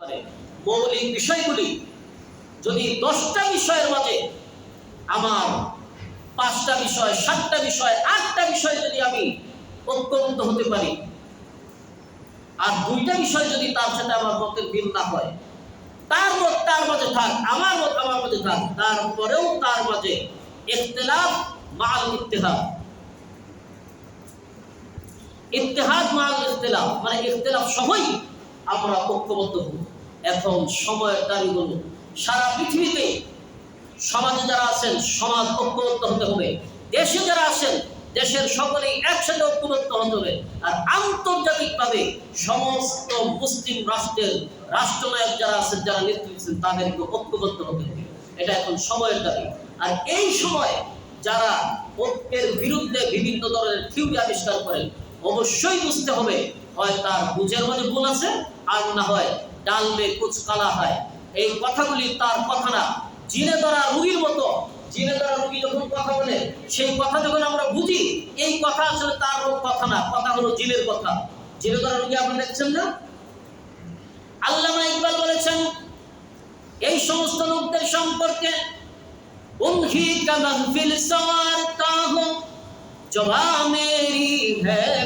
পারে মৌলিক বিষয়গুলি যদি দশটা বিষয়ের মাঝে আমার পাঁচটা বিষয়, সাতটা বিষয়, আটটা বিষয় যদি আমি ঐক্যবদ্ধ হতে পারি, আর দুইটা বিষয় যদি তার সাথে আমার মতের মিল না হয়, তার মত, তার মাঝে থাক, আমার মত, আমার মাঝে থাক, তারপরেও তার মাঝে ইখতিলাফ মাল ইত্তেহাদ ইত্তেহাদ মাল ইখতিলাফ মানে ইখতিলাফ সহই আমরা ঐক্যবদ্ধ হব। এখন সময়ের দাবি হলো সারা পৃথিবীতে সমাজে যারা আছেন, সমাজ ঐক্যবদ্ধ হতে হবে। দেশে যারা আছেন, দেশের সকলেই একসাথে ঐক্যবদ্ধ হতে হবে। আর আন্তর্জাতিকভাবে সমস্ত মুসলিম রাষ্ট্রের রাষ্ট্রনায়ক যারা আছেন, যারা নেতৃত্ব তাদেরকে ঐক্যবদ্ধ হতে হবে। এটা এখন সময়ের দাবি। আর এই সময় যারা ঐক্যের বিরুদ্ধে বিভিন্ন ধরনের থিওরি আবিষ্কার করেন, অবশ্যই বুঝতে হবে হয় তার বুঝের মধ্যে ভুল আছে আর না হয় ডালবে কুচকালা হয়। এই কথাগুলি তার কথা না। জিনে দ্বারা রুগীর মতো, জিনে দ্বারা রুগী যখন কথা বলে, সেই কথা যখন আমরা বুঝি, এই কথা আসলে তার কথা না। কথা হলো জিনের কথা। জিনে দ্বারা রুগী আপনি দেখছেন না? আল্লামা ইকবাল বলেছেন, এই সমস্ত লোকদের সম্পর্কে জবা মেরি হ্যাঁ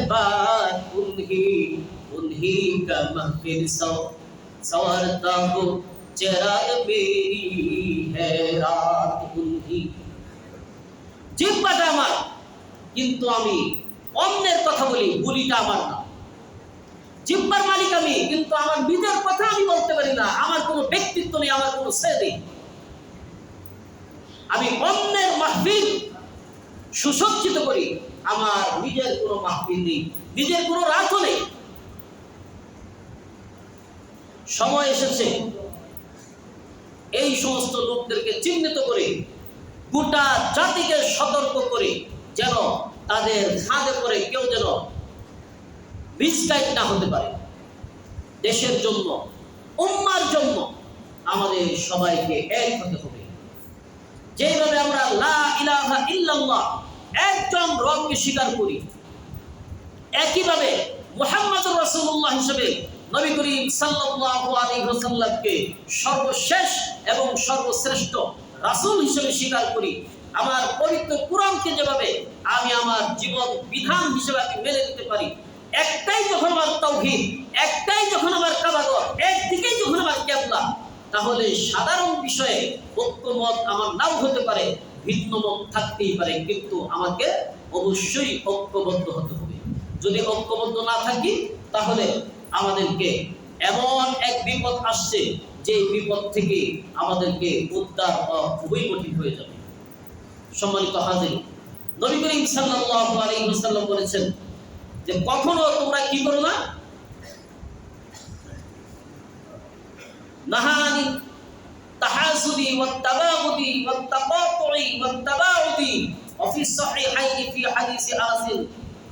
उन्ही का महफिल सं- संवारता हूँ चराग मेरी है रात उन्ही জিব্বাটা আমার কিন্তু আমি অন্যের কথা বলি গুলিটা আমার না জিব্বার মালিক আমি কিন্তু আমার নিজের কথা আমি বলতে পারি না আমার কোনো ব্যক্তিত্ব নেই আমার কোনো সে নেই আমি অন্যের মাহফিল সুসজ্জিত করি আমার নিজের কোনো মাহফিল নেই নিজের কোনো রাতও নেই সময় এসেছে। এই সমস্ত লোকদেরকে চিহ্নিত করে, গোটা জাতিকে সতর্ক করে যেন তাদের খাদে করে কেউ যেন না হতে পারে। দেশের জন্য, উম্মার জন্য আমাদের সবাইকে এক হতে হবে। যেভাবে আমরা লা ইল্লাল্লাহ একজন রবকে স্বীকার করি, একইভাবে মুহাম্মদুর রাসূলুল্লাহ হিসেবে নবী করিম সর্বশেষ এবং সর্বশ্রেষ্ঠ হিসেবে স্বীকার করি। আমার পবিত্র যেভাবে আমি আমার জীবন বিধান হিসেবে আমি মেনে নিতে পারি, একটাই যখন আমার তৌহিদ, একটাই যখন আমার একদিকেই যখন আমার কেবলা তাহলে সাধারণ বিষয়ে ঐক্যমত আমার নাও হতে পারে ভিন্ন মত থাকতেই পারে, কিন্তু আমাকে অবশ্যই ঐক্যবদ্ধ হতে হবে। যদি ঐক্যবদ্ধ না থাকি, তাহলে আমাদেরকে এমন এক বিপদ আসছে যে বিপদ থেকে আমাদেরকে উদ্ধার হওয়া খুবই কঠিন হয়ে যাবে। সম্মানিত হাজির, নবী করিম সাল্লাম বলেছেন যে কখনো তোমরা কি করো না? নাহানি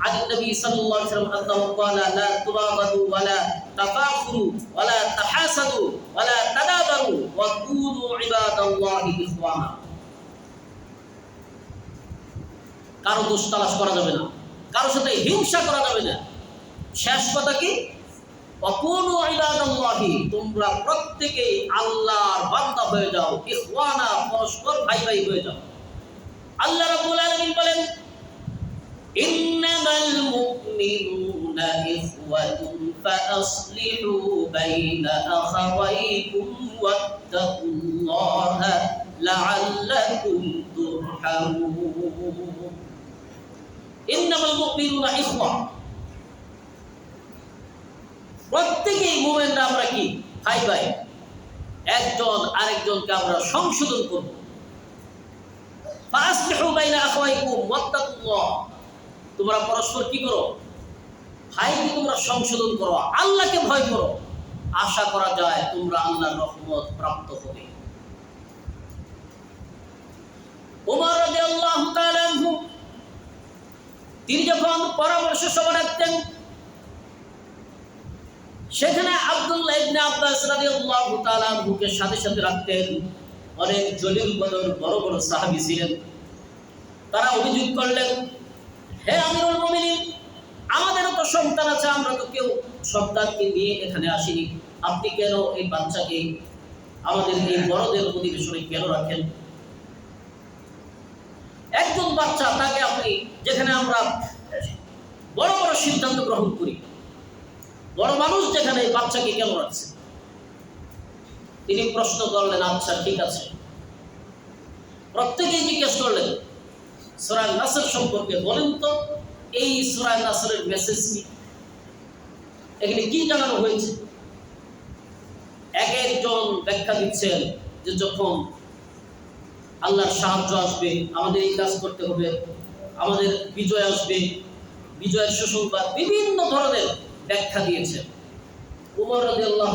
عن النبي صلى الله عليه وسلم انه قال لا تباغضوا ولا تفاخروا ولا تحاسدوا ولا تدابروا وكونوا عباد الله اخوانا কারো দোষ তালাশ করা যাবে না কারো সাথে হিংসা করা যাবে না শেষ কথা কি অপূর্ণ ইবাদাল্লাহি তোমরা প্রত্যেকেই আল্লাহর বান্দা হয়ে যাও ইখওয়ানা পরস্পর ভাই ভাই হয়ে যাও আল্লাহ রাব্বুল আলামিন বলেন ইন্নামাল মুমিনুনা ইখওয়াতুন ফাআসলিহু বাইনা আখাওয়াইকুম ওয়াত্তাকুল্লাহা লাআল্লাকুম তুরহামুন ইন্নামাল মুমিনুনা ইখওয়া প্রত্যেকেই মোমেনরা আমরা কি? ভাই ভাই, একজন আরেকজনকে আমরা সংশোধন করব। ফাসলিহু বাইনা আখওয়াইকুম ওয়াত্তাকুল্লাহ। তোমরা পরস্পর কি করো? ভাইকে তোমরা সংশোধন করো, আল্লাহকে ভয় করো। আশা করা যায় তোমরা আল্লাহর রহমত প্রাপ্ত হবে। তিনি যখন পরামর্শ সভা রাখতেন সেখানে আব্দুল্লাহ ইবনে আব্বাস রাদিয়াল্লাহু তাআলা সাথে সাথে রাখতেন। অনেক জলিল বদর, বড় বড় সাহাবী ছিলেন। তারা অভিযোগ করলেন হে আমিরুল মুমিনিন, আমাদেরও তো সন্তান আছে, আমরা তো কেউ সন্তানকে নিয়ে এখানে আসিনি। আপনি কেন এই বাচ্চাকে আমাদের এই বড়দের অধিবেশনে কেন রাখেন? একজন বাচ্চা, তাকে আপনি, যেখানে আমরা বড় বড় সিদ্ধান্ত গ্রহণ করি, বড় মানুষ যেখানে বাচ্চাকে কেন রাখছে? তিনি প্রশ্ন করলেন আচ্ছা ঠিক আছে। প্রত্যেকেই জিজ্ঞেস করলেন সুরায় নাসর সম্পর্কে বলেন তো, এই সুরায় নাসরের মেসেজ কি? এখানে কি জানানো হয়েছে? এক একজন ব্যাখ্যা দিচ্ছেন যে যখন আল্লাহর সাহায্য আসবে, আমাদের এই কাজ করতে হবে, আমাদের বিজয় আসবে, বিজয়ের সুসংবাদ বিভিন্ন ধরনের ব্যাখ্যা দিয়েছেন। উমর রাজি আল্লাহ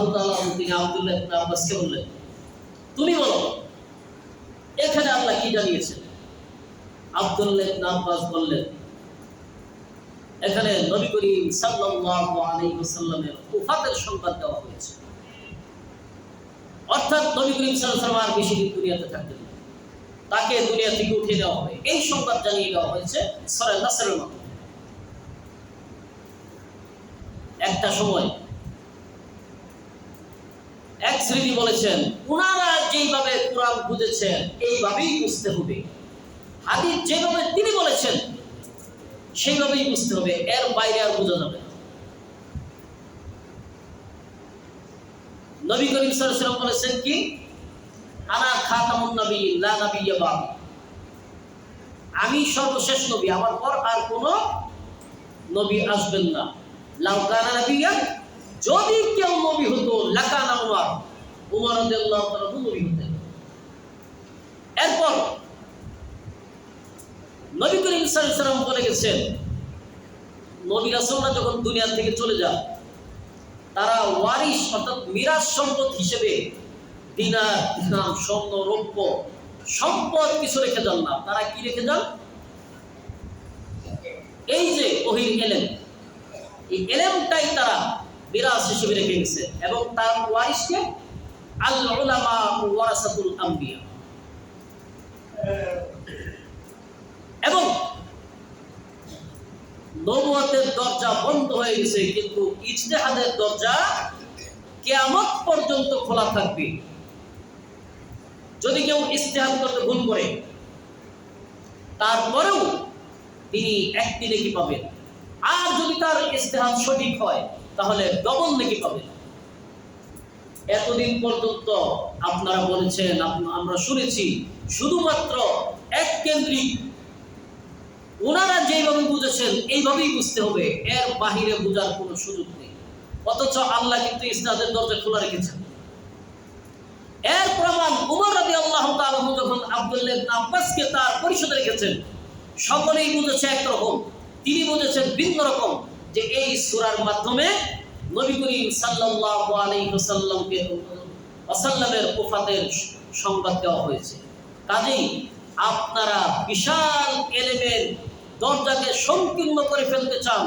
তিনি আবদুল্লাহ আব্বাসকে বললেন, তুমি বলো, এখানে আল্লাহ কি জানিয়েছেন? আবদুল্লাহ বললেন, এখানে নবী করিম সংবাদ দেওয়া হয়েছে। অর্থাৎ নবী করিম আর বেশি দিন দুনিয়াতে থাকবেন না। তাকে দুনিয়া থেকে উঠে দেওয়া হবে। এই সংবাদ জানিয়ে দেওয়া হয়েছে একটা সময় এক শ্রেণি বলেছেন ওনারা যেইভাবে কোরআন বুঝেছেন, এইভাবেই বুঝতে হবে। হাদিস যেভাবে তিনি বলেছেন, সেইভাবেই বুঝতে হবে, এর বাইরে আর বোঝা যাবে নবী করিম সাল্লাল্লাহু বলেছেন কি? আনা খাতামুন নবী, লা বাদি। আমি সর্বশেষ নবী, আমার পর আর কোন নবী আসবেন না। লাউ কানা যদি কেউ নবী হতো, লাকানা উমর। উমর নবী হতেন। এরপর নবী করিম সাল্লাম বলে গেছেন, নবী রাসূলরা যখন দুনিয়া থেকে চলে যান, তারা ওয়ারিশ অর্থাৎ মিরাজ সম্পদ হিসেবে দিনার দিনাম স্বর্ণ, রৌপ্য সম্পদ কিছু রেখে যান না। তারা কি রেখে যান? এই যে ওহির এলেম, এই এলেমটাই তারা মিরাজ হিসেবে রেখে গেছে এবং তার ওয়ারিশকে আল ওয়ারাসাতুল আম্বিয়া। এবং নবুয়তের দরজা বন্ধ হয়ে গেছে, কিন্তু ইজতেহাদের দরজা কেয়ামত পর্যন্ত খোলা থাকবে। যদি কেউ ইজতেহাদ করতে ভুল করে, তারপরেও তিনি একটি নেকি পাবেন? আর যদি তার ইজতেহাদ সঠিক হয়, তাহলে ডবল নেকি পাবেন। এতদিন পর্যন্ত আপনারা বলেছেন আমরা শুনেছি, শুধুমাত্র এক কেন্দ্রিক ওনারা যেভাবে বুঝেছেন, এইভাবেই বুঝতে হবে। এর বাহিরে বোঝার কোনো সুযোগ নেই। অথচ আল্লাহ কিন্তু ইসলামের দরজা খোলা রেখেছেন। এর প্রমাণ উমর রবি আল্লাহ যখন আব্দুল্লাহ আব্বাসকে তার পরিষদে রেখেছেন, সকলেই বুঝেছে একরকম তিনি বুঝেছেন ভিন্ন রকম, যে এই সূরার মাধ্যমে নবী করিম সাল্লাল্লাহু আলাইহি ওয়াসাল্লামকে ওয়াসাল্লামের ওফাতের সংবাদ দেওয়া হয়েছে। কাজেই আপনারা বিশাল এলেমের দরজাকে সংকীর্ণ করে ফেলতে চান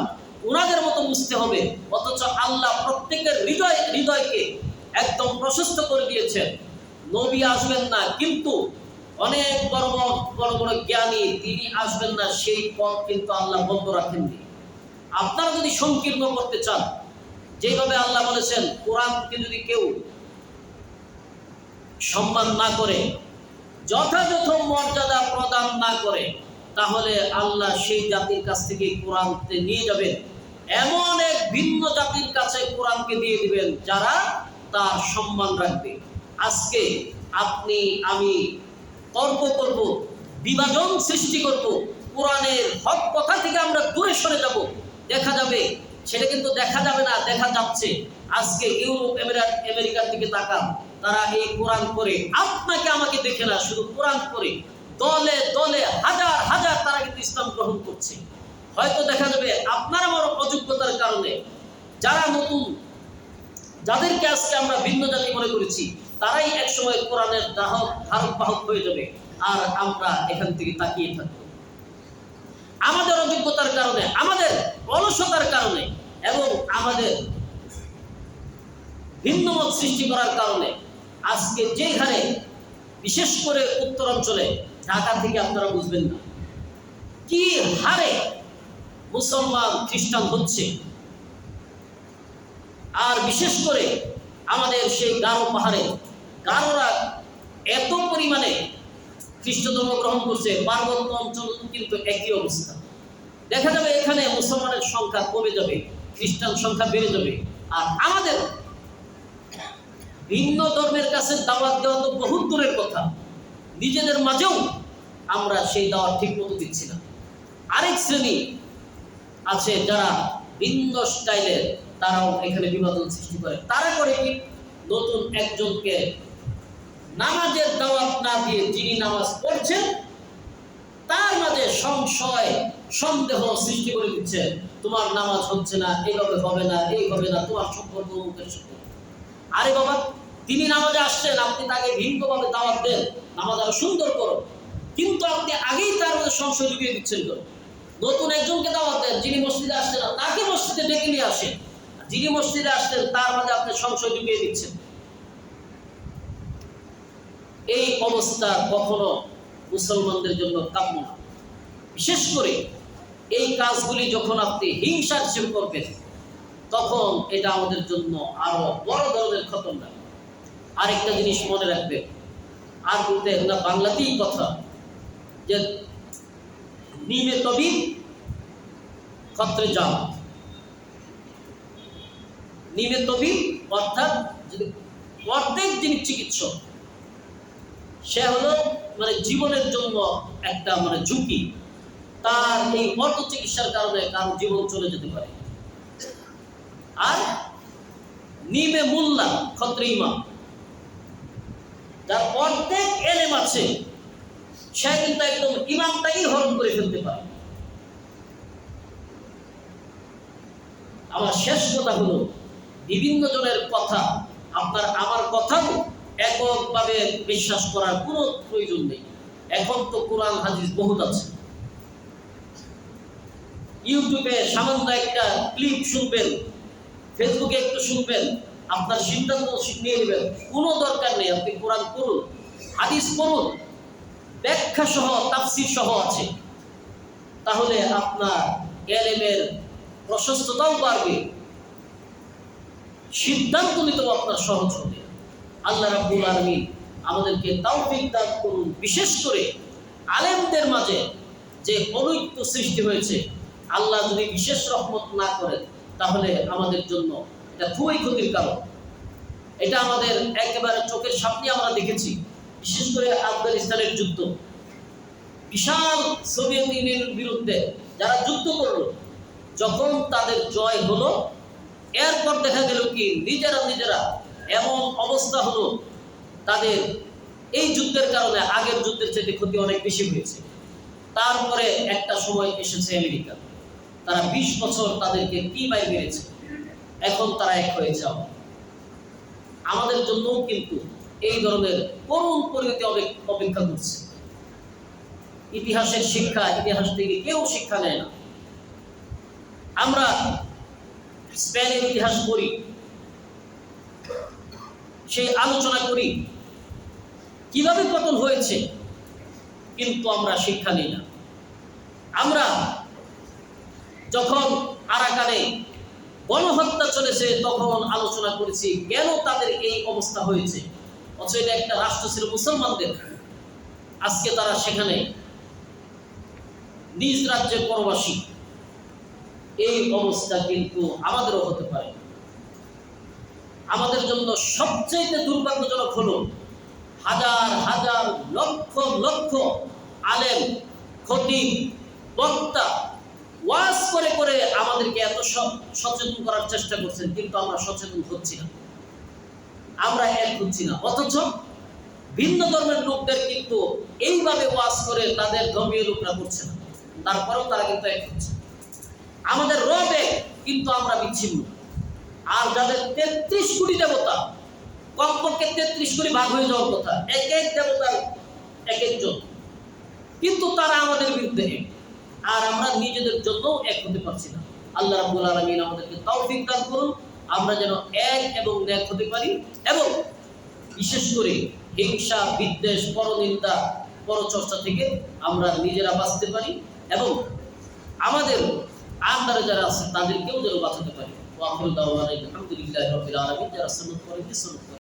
ওনাদের মতো বুঝতে হবে। অথচ আল্লাহ প্রত্যেকের হৃদয়, হৃদয়কে একদম প্রশস্ত করে দিয়েছেন। নবী আসবেন না, কিন্তু অনেক বড় বড় বড় জ্ঞানী তিনি আসবেন না, সেই পথ কিন্তু আল্লাহ বন্ধ রাখেননি। আপনারা যদি সংকীর্ণ করতে চান, যেভাবে আল্লাহ বলেছেন, কোরআনকে যদি কেউ সম্মান না করে যথাযথ মর্যাদা প্রদান না করে, তাহলে আল্লাহ সেই জাতির কাছ থেকে কোরআনকে নিয়ে যাবেন। এমন এক ভিন্ন জাতির কাছে কোরআনকে দিয়ে দিবেন, যারা তার সম্মান রাখবে। আজকে আপনি, আমি তর্ক করব, বিভাজন সৃষ্টি করব, কোরআনের হক কথা থেকে আমরা দূরে সরে যাব। দেখা যাবে, সেটা কিন্তু দেখা যাবে না, দেখা যাচ্ছে। আজকে ইউরোপ আমেরিকার দিকে তাকান। তারা এই কোরআন করে আপনাকে আমাকে দেখে না, শুধু কোরআন করে দলে দলে হাজার হাজার তারা কিন্তু ইসলাম গ্রহণ করছে। হয়তো দেখা যাবে আপনার আমার অযোগ্যতার কারণে যারা নতুন, যাদেরকে আজকে আমরা ভিন্ন জাতি মনে করেছি, তারাই একসময় কোরআনের দাহক, ধারক, বাহক হয়ে যাবে আর আমরা এখান থেকে তাকিয়ে থাকব। আমাদের অযোগ্যতার কারণে, আমাদের অলসতার কারণে এবং আমাদের ভিন্নমত সৃষ্টি করার কারণে আজকে যেখানে বিশেষ করে উত্তরাঞ্চলে, ঢাকা থেকে আপনারা বুঝবেন না, কি হারে মুসলমান খ্রিস্টান হচ্ছে। আর বিশেষ করে আমাদের সেই গারো পাহাড়ে, গারোরা এত পরিমাণে খ্রিস্ট ধর্ম গ্রহণ করছে, পার্বত্য অঞ্চল কিন্তু একই অবস্থা। দেখা যাবে এখানে মুসলমানের সংখ্যা কমে যাবে, খ্রিস্টান সংখ্যা বেড়ে যাবে, আর আমাদের ভিন্ন ধর্মের কাছে দাওয়াত দেওয়া তো বহুত দূরের কথা। নিজেদের মাঝেও আমরা সেই দাওয়াত ঠিক মতো দিচ্ছি না। আরেক শ্রেণি আছে যারা ভিন্ন স্টাইলের তারাও এখানে বিনোদন সৃষ্টি করে। তারা করে কি? নতুন একজনকে নামাজের দাওয়াত না দিয়ে যিনি নামাজ পড়ছেন, তার মাঝে সংশয়, সন্দেহ সৃষ্টি করে দিচ্ছে, তোমার নামাজ হচ্ছে না এইভাবে হবে না এই হবে না, তোমার সম্পর্ক। আরে বাবা তিনি নামাজে আসছেন, আপনি তাকে ভিন্নভাবে দাওয়াত দেন, নামাজ আরও সুন্দর করো কিন্তু আপনি আগেই তার মধ্যে সংশয় ঢুকিয়ে দিচ্ছেন তো নতুন একজনকে দাওয়াত দেন, যিনি মসজিদে আসছেন তাকে মসজিদে ডেকে নিয়ে আসেন। যিনি মসজিদে আসছেন, তার মাঝে আপনি সংশয় ঢুকিয়ে দিচ্ছেন। এই অবস্থা কখনো মুসলমানদের জন্য কাম্য না। বিশেষ করে এই কাজগুলি যখন আপনি হিংসা হিসেবে করবেন, তখন এটা আমাদের জন্য আরও বড় ধরনের খতরনাক। আরেকটা জিনিস মনে রাখবে। আর বলতে না, বাংলাতেই কথা। যে নিমে তবিব ক্ষত্রে যাও নিমে তবিব, অর্থাৎ অর্ধেক যিনি চিকিৎসক, সে হলো মানে জীবনের জন্য একটা মানে ঝুঁকি। তার এই অর্থ চিকিৎসার কারণে কারও জীবন চলে যেতে পারে। আর নিমে মোল্লা ক্ষত্রে ইমাম যার অর্ধেক এলেম আছে, সে কিন্তু একদম ইমামটাই হরণ করে ফেলতে পারে। আমার শেষ কথা হলো, বিভিন্ন জনের কথা, আপনার আমার কথাও এককভাবে বিশ্বাস করার কোনো প্রয়োজন নেই। এখন তো কোরআন, হাদিস বহুত আছে। ইউটিউবে সামান্য একটা ক্লিপ শুনবেন, ফেসবুকে একটু শুনবেন আপনার সিদ্ধান্ত নিয়ে নেবেন। কোনো দরকার নেই, আপনি কোরআন করুন হাদিস পড়ুন, ব্যাখ্যা সহ, তাফসির সহ আছে। তাহলে আপনার এলেমের প্রশস্ততাও বাড়বে। সিদ্ধান্ত নিতেও আপনার সহজ হবে। আল্লাহ রাব্বুল আলামিন আমাদেরকে তৌফিক দান করুন। বিশেষ করে আলেমদের মাঝে যে অনৈক্য সৃষ্টি হয়েছে, আল্লাহ যদি বিশেষ রহমত না করেন, তাহলে আমাদের জন্য এটা খুবই ক্ষতির কারণ এটা আমাদের একেবারে চোখের সামনে আমরা দেখেছি, বিশেষ করে আফগানিস্তানের যুদ্ধ। বিশাল সোভিয়েত ইউনিয়নের বিরুদ্ধে যারা যুদ্ধ করল, যখন তাদের জয় হলো, এরপর দেখা গেল কি, নিজেরা নিজেরা এমন অবস্থা হলো, তাদের এই যুদ্ধের কারণে আগের যুদ্ধের চেয়ে ক্ষতি অনেক বেশি হয়েছে। তারপরে একটা সময় এসেছে আমেরিকা। তারা বিশ বছর তাদেরকে কি বাই মেরেছে? এখন তারা এক হয়ে যাও। আমাদের জন্য কিন্তু এই ধরনের করুণ পরিণতি অপে- অপেক্ষা করছে। ইতিহাসের শিক্ষা, ইতিহাস থেকে কেউ শিক্ষা নেয় না। আমরা স্পেনের ইতিহাস পড়ি, সেই আলোচনা করি, কীভাবে পতন হয়েছে, কিন্তু আমরা শিক্ষা নিই না। আমরা যখন আরাকানে গণহত্যা চলেছে, তখন আলোচনা করেছি, কেন তাদের এই অবস্থা হয়েছে? অথচ এটা একটা রাষ্ট্র ছিল মুসলমানদের। আজকে তারা সেখানে নিজ রাজ্যের পরবাসী। এই অবস্থা কিন্তু আমাদেরও হতে পারে। আমাদের জন্য সবচেয়ে দুর্ভাগ্যজনক হলো, হাজার হাজার লক্ষ লক্ষ আলেম, খতিব, বক্তা ওয়াজ করে করে আমাদেরকে এত সচেতন করার চেষ্টা করছেন, কিন্তু আমরা সচেতন হচ্ছি না। আমরা এক হচ্ছি না। অথচ ভিন্ন ধর্মের লোকদের কিন্তু এইভাবে ওয়াজ করে তাদের ধর্মীয় লোকরা করছে না। তারপরেও তারা কিন্তু এক হচ্ছে। আমাদের রব কিন্তু আমরা বিচ্ছিন্ন। আর যাদের তেত্রিশ কোটি দেবতা, কমপক্ষে তেত্রিশ কোটি ভাগ হয়ে যাওয়ার কথা, এক এক দেবতার এক একজন। কিন্তু তারা আমাদের বিরুদ্ধে এক। আর আমরা নিজেদের জন্য এক হতে পারছি না। আল্লাহ রাব্বুল আলামিন আমাদেরকে তৌফিক দান করুন। আমরা যেন এক এবং ন্যাক হতে পারি এবং বিশেষ করে হিংসা, বিদ্বেষ, পরনিন্দা, পরচর্চা থেকে আমরা নিজেরা বাঁচতে পারি এবং আমাদের আন্দারে যারা আছে তাদেরকেও যেন বাঁচাতে পারি। আলহামদুলিল্লাহি রাব্বিল আলামিন। যারা সুন্নাত করেন